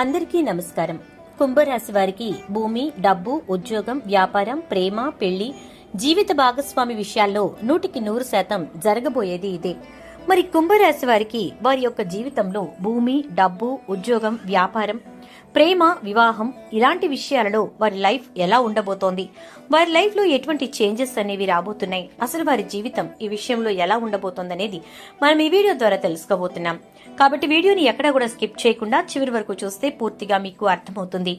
అందరికీ నమస్కారం. కుంభరాశి వారికి భూమి డబ్బు ఉద్యోగం వ్యాపారం ప్రేమ పెళ్ళి జీవిత భాగస్వామి విషయాల్లో నూటికి నూరు శాతం జరగబోయేది ఇదే. మరి కుంభరాశి వారికి వారి యొక్క జీవితంలో భూమి డబ్బు ఉద్యోగం వ్యాపారం ప్రేమ వివాహం ఇలాంటి విషయాలలో వారి లైఫ్ ఎలా ఉండబోతోంది? వారి లైఫ్లో ఎటువంటి చేంజెస్ అనేవి రాబోతున్నాయి? అసలు వారి జీవితం ఈ విషయంలో ఎలా ఉండబోతోంది అనేది మనం ఈ వీడియో ద్వారా తెలుసుకోబోతున్నాం. కాబట్టి వీడియోని ఎక్కడా కూడా స్కిప్ చేయకుండా చివరి వరకు చూస్తే పూర్తిగా మీకు అర్థమవుతుంది.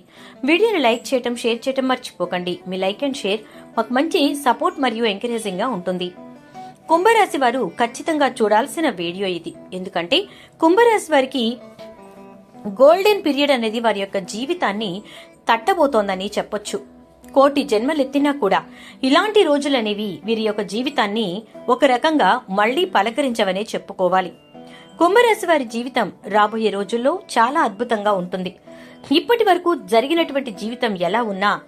వీడియోని లైక్ చేయటం షేర్ చేయటం మర్చిపోకండి. మీ లైక్ అండ్ షేర్ మాకు మంచి సపోర్ట్ మరియు ఎంకరేజింగ్గా ఉంటుంది. కుంభరాశి వారు ఖచ్చితంగా చూడాల్సిన వీడియో ఇది. ఎందుకంటే కుంభరాశి వారికి గోల్డెన్ పీరియడ్ అనేది వారి యొక్క జీవితాన్ని తట్టబోతోందని చెప్పొచ్చు. కోటి జన్మలెత్తినా కూడా ఇలాంటి రోజులనేవి వీరి యొక్క జీవితాన్ని ఒక రకంగా మళ్ళీ పలకరించవనే చెప్పుకోవాలి. కుంభరాశి వారి జీవితం రాబోయే రోజుల్లో చాలా అద్భుతంగా ఉంటుంది. ఇప్పటి వరకు జరిగినటువంటి జీవితం ఎలా ఉన్నా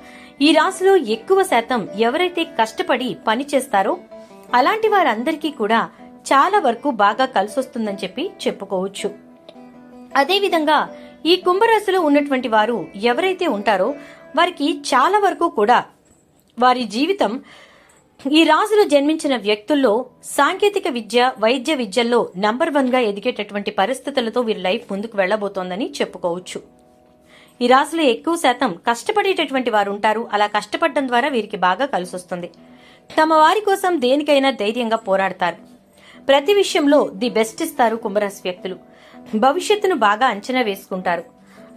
ఈ రాశిలో ఎక్కువ శాతం ఎవరైతే కష్టపడి పని చేస్తారో అలాంటి వారందరికీ కూడా చాలా వరకు బాగా కలిసొస్తుందని చెప్పి చెప్పుకోవచ్చు. అదేవిధంగా ఈ కుంభరాశిలో ఉన్నటువంటి వారు ఎవరైతే ఉంటారో వారికి చాలా వరకు కూడా వారి జీవితం ఈ రాశిలో జన్మించిన వ్యక్తుల్లో సాంకేతిక విద్య వైద్య విద్యల్లో నంబర్ వన్గా ఎదిగేటటువంటి పరిస్థితులతో వీరి లైఫ్ ముందుకు వెళ్ళబోతోందని చెప్పుకోవచ్చు. ఈ రాశిలో ఎక్కువ శాతం కష్టపడేటటువంటి వారు ఉంటారు. అలా కష్టపడడం ద్వారా వీరికి బాగా కలిసొస్తుంది. తమ వారి కోసం దేనికైనా ధైర్యంగా పోరాడతారు. ప్రతి విషయంలో ది బెస్ట్ ఇస్తారు కుంభరాశి వ్యక్తులు. భవిష్యత్తును బాగా అంచనా వేసుకుంటారు.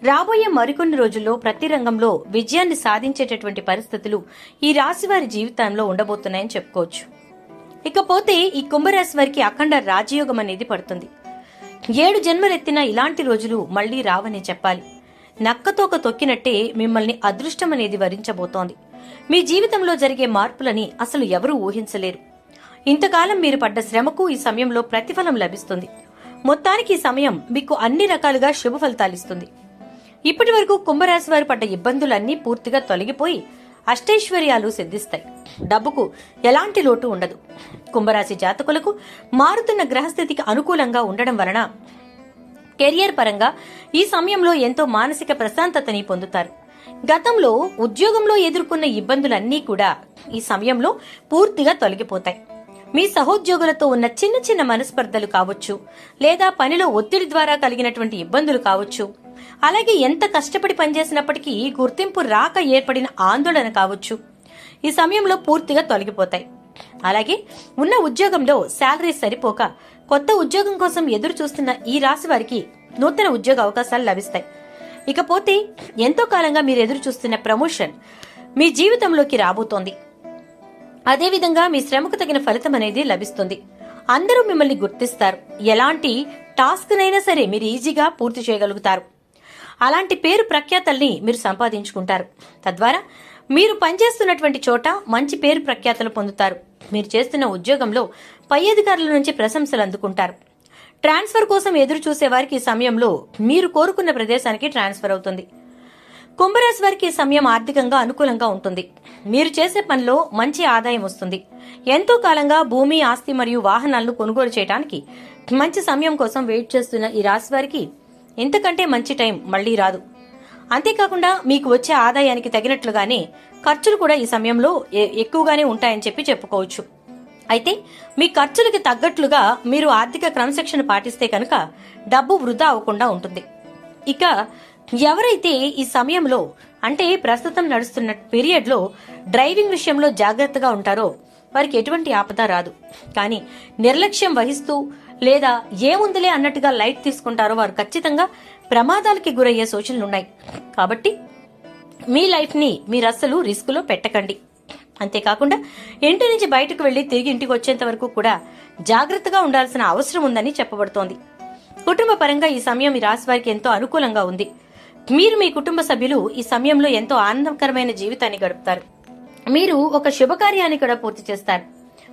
రాబోయే మరికొన్ని రోజుల్లో ప్రతి రంగంలో విజయాన్ని సాధించేటటువంటి పరిస్థితులు ఈ రాశి వారి జీవితంలో ఉండబోతున్నాయని చెప్పుకోవచ్చు. ఇకపోతే ఈ కుంభరాశి వారికి అఖండ రాజయోగం అనేది పడుతుంది. ఏడు జన్మలెత్తిన ఇలాంటి రోజులు మళ్ళీ రావని చెప్పాలి. నక్కతోక తొక్కినట్టే మిమ్మల్ని అదృష్టం అనేది వరించబోతోంది. మీ జీవితంలో జరిగే మార్పులని అసలు ఎవరూ ఊహించలేరు. ఇంతకాలం మీరు పడ్డ శ్రమకు ఈ సమయంలో ప్రతిఫలం లభిస్తుంది. మొత్తానికి ఈ సమయం మీకు అన్ని రకాలుగా శుభ ఫలితాలిస్తుంది ఇప్పటి వరకు కుంభరాశి వారు పడ్డ ఇబ్బందులన్నీ పూర్తిగా తొలగిపోయి అష్టైశ్వర్యాలు సిద్ధిస్తాయి. డబ్బుకు ఎలాంటి లోటు ఉండదు. కుంభరాశి జాతకులకు మారుతున్న గ్రహస్థితికి అనుకూలంగా ఉండడం వలన కెరియర్ పరంగా ఈ సమయంలో ఎంతో మానసిక ప్రశాంతతని పొందుతారు. గతంలో ఉద్యోగంలో ఎదుర్కొన్న ఇబ్బందులన్నీ కూడా ఈ సమయంలో పూర్తిగా తొలగిపోతాయి. మీ సహోద్యోగులతో ఉన్న చిన్న చిన్న మనస్పర్ధలు కావచ్చు లేదా పనిలో ఒత్తిడి ద్వారా కలిగినటువంటి ఇబ్బందులు కావచ్చు అలాగే ఎంత కష్టపడి పనిచేసినప్పటికీ గుర్తింపు రాక ఏర్పడిన ఆందోళన కావచ్చు ఈ సమయంలో పూర్తిగా తొలగిపోతాయి. అలాగే ఉన్న ఉద్యోగంలో శాలరీ సరిపోక కొత్త ఉద్యోగం కోసం ఎదురు చూస్తున్న ఈ రాశి వారికి నూతన ఉద్యోగ అవకాశాలు లభిస్తాయి. ఇకపోతే ఎంతో కాలంగా మీరు ఎదురు చూస్తున్న ప్రమోషన్ మీ జీవితంలోకి రాబోతోంది. అదేవిధంగా మీ శ్రమకు తగిన ఫలితం అనేది లభిస్తుంది. అందరూ మిమ్మల్ని గుర్తిస్తారు. ఎలాంటి టాస్క్నైనా సరే మీరు ఈజీగా పూర్తి చేయగలుగుతారు. అలాంటి పేరు ప్రఖ్యాతల్ని మీరు సంపాదించుకుంటారు. తద్వారా మీరు పనిచేస్తున్నటువంటి చోట మంచి పేరు ప్రఖ్యాతలు పొందుతారు. మీరు చేస్తున్న ఉద్యోగంలో పై అధికారుల నుంచి ప్రశంసలు అందుకుంటారు. ట్రాన్స్ఫర్ కోసం ఎదురు చూసే వారికి ఈ సమయంలో మీరు కోరుకున్న ప్రదేశానికి ట్రాన్స్ఫర్ అవుతుంది. కుంభరాశి వారికి ఈ సమయం ఆర్థికంగా అనుకూలంగా ఉంటుంది. మీరు చేసే పనిలో మంచి ఆదాయం వస్తుంది. ఎంతో కాలంగా భూమి ఆస్తి మరియు వాహనాలను కొనుగోలు చేయడానికి మంచి సమయం కోసం వెయిట్ చేస్తున్న ఈ రాశి వారికి ఇంతకంటే మంచి టైం మళ్ళీ రాదు. అంతేకాకుండా మీకు వచ్చే ఆదాయానికి తగినట్లుగానే ఖర్చులు కూడా ఈ సమయంలో ఎ- ఎక్కువగానే ఉంటాయని చెప్పి చెప్పుకోవచ్చు. అయితే మీ ఖర్చులకి తగ్గట్లుగా మీరు ఆర్థిక క్రమశిక్షణ పాటిస్తే కనుక డబ్బు వృధా అవ్వకుండా ఉంటుంది. ఇక ఎవరైతే ఈ సమయంలో అంటే ప్రస్తుతం నడుస్తున్న పీరియడ్లో డ్రైవింగ్ విషయంలో జాగ్రత్తగా ఉంటారో వారికి ఎటువంటి ఆపద రాదు. కానీ నిర్లక్ష్యం వహిస్తూ లేదా ఏముందిలే అన్నట్టుగా లైట్ తీసుకుంటారో వారు ఖచ్చితంగా ప్రమాదాలకి గురయ్యే సూచనలున్నాయి. కాబట్టి మీ లైఫ్ని మీరు అస్సలు రిస్క్లో పెట్టకండి. అంతేకాకుండా ఇంటి నుంచి బయటకు వెళ్ళి తిరిగి ఇంటికి వచ్చేంత వరకు కూడా జాగ్రత్తగా ఉండాల్సిన అవసరం ఉందని చెప్పబడుతోంది. కుటుంబ పరంగా ఈ సమయం ఈ రాశి వారికి ఎంతో అనుకూలంగా ఉంది. మీరు మీ కుటుంబ సభ్యులు ఈ సమయంలో ఎంతో ఆనందకరమైన జీవితాన్ని గడుపుతారు. మీరు ఒక శుభకార్యాన్ని కూడా పూర్తి చేస్తారు.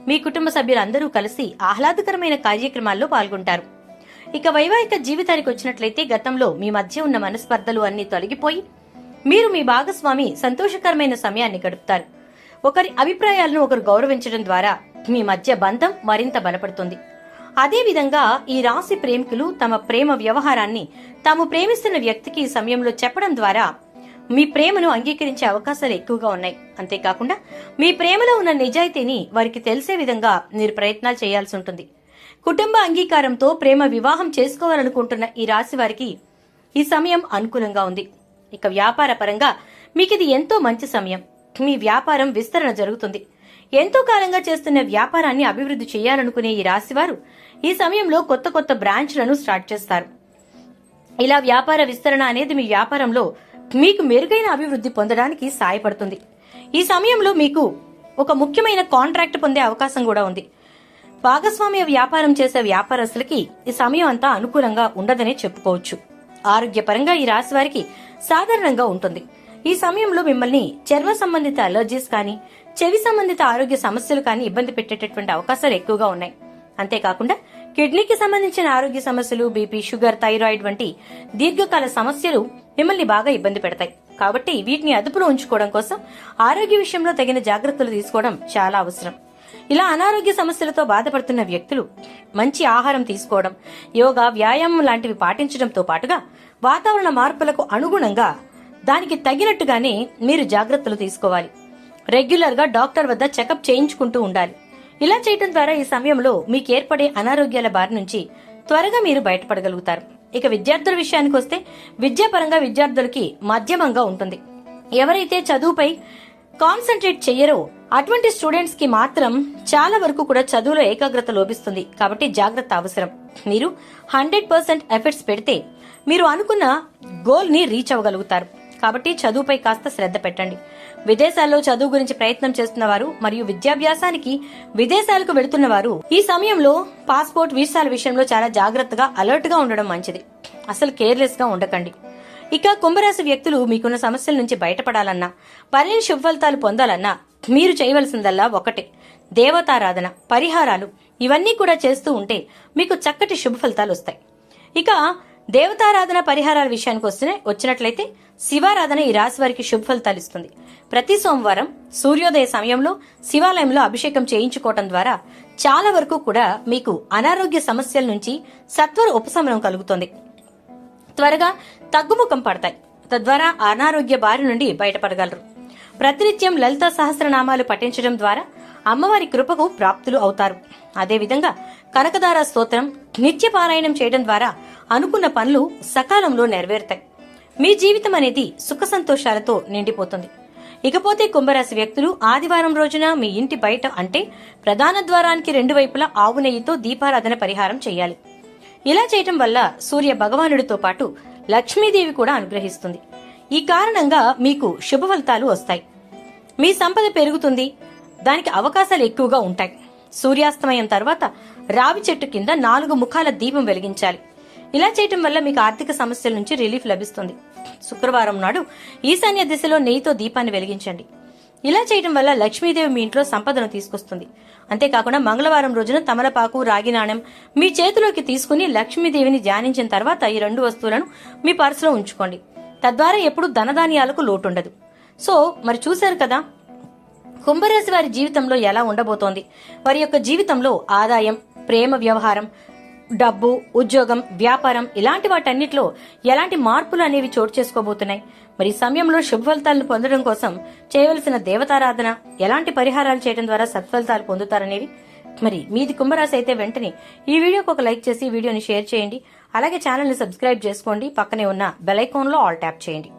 మీ కుటుంబ సభ్యులందరూ కలిసి ఆహ్లాదకరమైన కార్యక్రమాల్లో పాల్గొంటారు. ఇక వైవాహిక జీవితానికి వచ్చినట్లయితే గతంలో మీ మధ్య ఉన్న మనస్పర్ధలు అన్ని తొలగిపోయి మీరు మీ భాగస్వామి సంతోషకరమైన సమయాన్ని గడుపుతారు. ఒకరి అభిప్రాయాలను ఒకరు గౌరవించడం ద్వారా మీ మధ్య బంధం మరింత బలపడుతుంది. అదేవిధంగా ఈ రాశి ప్రేమికులు తమ ప్రేమ వ్యవహారాన్ని తాము ప్రేమిస్తున్న వ్యక్తికి సమయంలో చెప్పడం ద్వారా మీ ప్రేమను అంగీకరించే అవకాశాలు ఎక్కువగా ఉన్నాయి. అంతేకాకుండా మీ ప్రేమలో ఉన్న నిజాయితీని వారికి తెలిసే విధంగా మీరు ప్రయత్నాలు చేయాల్సి ఉంటుంది. కుటుంబ అంగీకారంతో ప్రేమ వివాహం చేసుకోవాలనుకుంటున్న ఈ రాశి వారికి ఈ సమయం అనుకూలంగా ఉంది. ఇక వ్యాపార పరంగా మీకు ఇది ఎంతో మంచి సమయం. మీ వ్యాపారం విస్తరణ జరుగుతుంది. ఎంతో కాలంగా చేస్తున్న వ్యాపారాన్ని అభివృద్ధి చేయాలనుకునే ఈ రాశివారు ఈ సమయంలో కొత్త కొత్త బ్రాంచ్లను స్టార్ట్ చేస్తారు. ఇలా వ్యాపార విస్తరణ అనేది మీ వ్యాపారంలో మీకు మెరుగైన అభివృద్ధి పొందడానికి సాయపడుతుంది ఈ సమయంలో మీకు ఒక ముఖ్యమైన కాంట్రాక్ట్ పొందే అవకాశం కూడా ఉంది. భాగస్వామ్య వ్యాపారం చేసే వ్యాపారస్తులకి ఈ సమయం అంతా అనుకూలంగా ఉండదనే చెప్పుకోవచ్చు. ఆరోగ్యపరంగా ఈ రాశి వారికి సాధారణంగా ఉంటుంది. ఈ సమయంలో మిమ్మల్ని చర్మ సంబంధిత అలర్జీస్ కానీ చెవి సంబంధిత ఆరోగ్య సమస్యలు కానీ ఇబ్బంది పెట్టేటటువంటి అవకాశాలు ఎక్కువగా ఉన్నాయి. అంతేకాకుండా కిడ్నీకి సంబంధించిన ఆరోగ్య సమస్యలు బీపీ షుగర్ థైరాయిడ్ వంటి దీర్ఘకాల సమస్యలు మిమ్మల్ని బాగా ఇబ్బంది పెడతాయి. కాబట్టి వీటిని అదుపులో ఉంచుకోవడం కోసం ఆరోగ్య విషయంలో తగిన జాగ్రత్తలు తీసుకోవడం చాలా అవసరం. ఇలా అనారోగ్య సమస్యలతో బాధపడుతున్న వ్యక్తులు మంచి ఆహారం తీసుకోవడం యోగా వ్యాయామం లాంటివి పాటించడంతో పాటుగా వాతావరణ మార్పులకు అనుగుణంగా దానికి తగినట్టుగానే మీరు జాగ్రత్తలు తీసుకోవాలి. రెగ్యులర్గా డాక్టర్ వద్ద చెకప్ చేయించుకుంటూ ఉండాలి. ఇలా చేయటం ద్వారా ఈ సమయంలో మీకు ఏర్పడే అనారోగ్యాల బారి నుంచి త్వరగా మీరు బయటపడగలుగుతారు. ఇక విద్యార్థుల విషయానికి వస్తే విద్యాపరంగా విద్యార్థులకి మధ్యమంగా ఉంటుంది. ఎవరైతే చదువుపై కాన్సన్ట్రేట్ చెయ్యరో అటువంటి స్టూడెంట్స్కి మాత్రం చాలా వరకు కూడా చదువులో ఏకాగ్రత లోపిస్తుంది. కాబట్టి జాగ్రత్త అవసరం. మీరు హండ్రెడ్ పర్సెంట్ ఎఫర్ట్స్ పెడితే మీరు అనుకున్న గోల్ని రీచ్ అవ్వగలుగుతారు. కాబట్టి చదువుపై కాస్త శ్రద్ధ పెట్టండి. విదేశాల్లో చదువు గురించి ప్రయత్నం చేస్తున్న వారు మరియు విద్యాభ్యాసానికి విదేశాలకు వెళుతున్న వారు ఈ సమయంలో పాస్పోర్ట్ వీసాల విషయంలో చాలా జాగ్రత్తగా అలర్ట్గా ఉండడం మంచిది. అసలు కేర్లెస్గా ఉండకండి. ఇక కుంభరాశి వ్యక్తులు మీకున్న సమస్యల నుంచి బయటపడాలన్నా పనిని శుభఫలితాలు పొందాలన్నా మీరు చేయవలసిందల్లా ఒకటే. దేవతారాధన పరిహారాలు ఇవన్నీ కూడా చేస్తూ ఉంటే మీకు చక్కటి శుభ ఫలితాలు వస్తాయి. ఇక దేవతారాధన పరిహారాల విషయానికి వస్తే వచ్చినట్లయితే శివారాధన ఈ రాశి వారికి శుభ ఫలితాలు ఇస్తుంది. ప్రతి సోమవారం సూర్యోదయ సమయంలో శివాలయంలో అభిషేకం చేయించుకోవటం ద్వారా చాలా వరకు కూడా మీకు అనారోగ్య సమస్యల నుంచి సత్వర ఉపశమనం కలుగుతుంది. త్వరగా తగ్గుముఖం పడతాయి. తద్వారా అనారోగ్య బారి నుండి బయటపడగలరు. ప్రతినిత్యం లలిత సహస్రనామాలు పఠించడం ద్వారా అమ్మవారి కృపకు ప్రాప్తులు అవుతారు. అదేవిధంగా కనకదార స్తోత్రం నిత్య పారాయణం చేయడం ద్వారా అనుకున్న పనులు సకాలంలో నెరవేరుతాయి. మీ జీవితం అనేది సుఖ సంతోషాలతో నిండిపోతుంది. ఇకపోతే కుంభరాశి వ్యక్తులు ఆదివారం రోజున మీ ఇంటి బయట అంటే ప్రధాన ద్వారానికి రెండు వైపులా ఆవు నెయ్యితో దీపారాధన పరిహారం చేయాలి. ఇలా చేయటం వల్ల సూర్య భగవానుడితో పాటు లక్ష్మీదేవి కూడా అనుగ్రహిస్తుంది. ఈ కారణంగా మీకు శుభ ఫలితాలు వస్తాయి. మీ సంపద పెరుగుతుంది. దానికి అవకాశాలు ఎక్కువగా ఉంటాయి. సూర్యాస్తమయం తర్వాత రావి చెట్టు కింద నాలుగు ముఖాల దీపం వెలిగించాలి. ఇలా చేయటం వల్ల మీకు ఆర్థిక సమస్యల నుంచి రిలీఫ్ లభిస్తుంది. శుక్రవారం నాడు ఈశాన్య దిశలో నెయ్యితో దీపాన్ని వెలిగించండి. ఇలా చేయడం వల్ల లక్ష్మీదేవి మీ ఇంట్లో సంపదను తీసుకొస్తుంది. అంతేకాకుండా మంగళవారం రోజున తమలపాకు రాగి నాణెం మీ చేతిలోకి తీసుకుని లక్ష్మీదేవిని ధ్యానించిన తర్వాత ఈ రెండు వస్తువులను మీ పర్సులో ఉంచుకోండి. తద్వారా ఎప్పుడు ధనధాన్యాలకు లోటుండదు. సో మరి చూశారు కదా? కుంభరాశి వారి జీవితంలో ఎలా ఉండబోతోంది? వారి యొక్క జీవితంలో ఆదాయం ప్రేమ వ్యవహారం డబ్బు ఉద్యోగం వ్యాపారం ఇలాంటి వాటన్నిటిలో ఎలాంటి మార్పులు అనేవి చోటు చేసుకోబోతున్నాయి? మరి సమయంలో శుభఫలితాలను పొందడం కోసం చేయవలసిన దేవతారాధన ఎలాంటి పరిహారాలు చేయడం ద్వారా సత్ఫలితాలు పొందుతారనేవి? మరి మీది కుంభరాశి అయితే వెంటనే ఈ వీడియోకి ఒక లైక్ చేసి వీడియోని షేర్ చేయండి. అలాగే ఛానల్ని సబ్స్క్రైబ్ చేసుకోండి. పక్కనే ఉన్న బెల్ ఐకాన్లో ఆల్ ట్యాప్ చేయండి.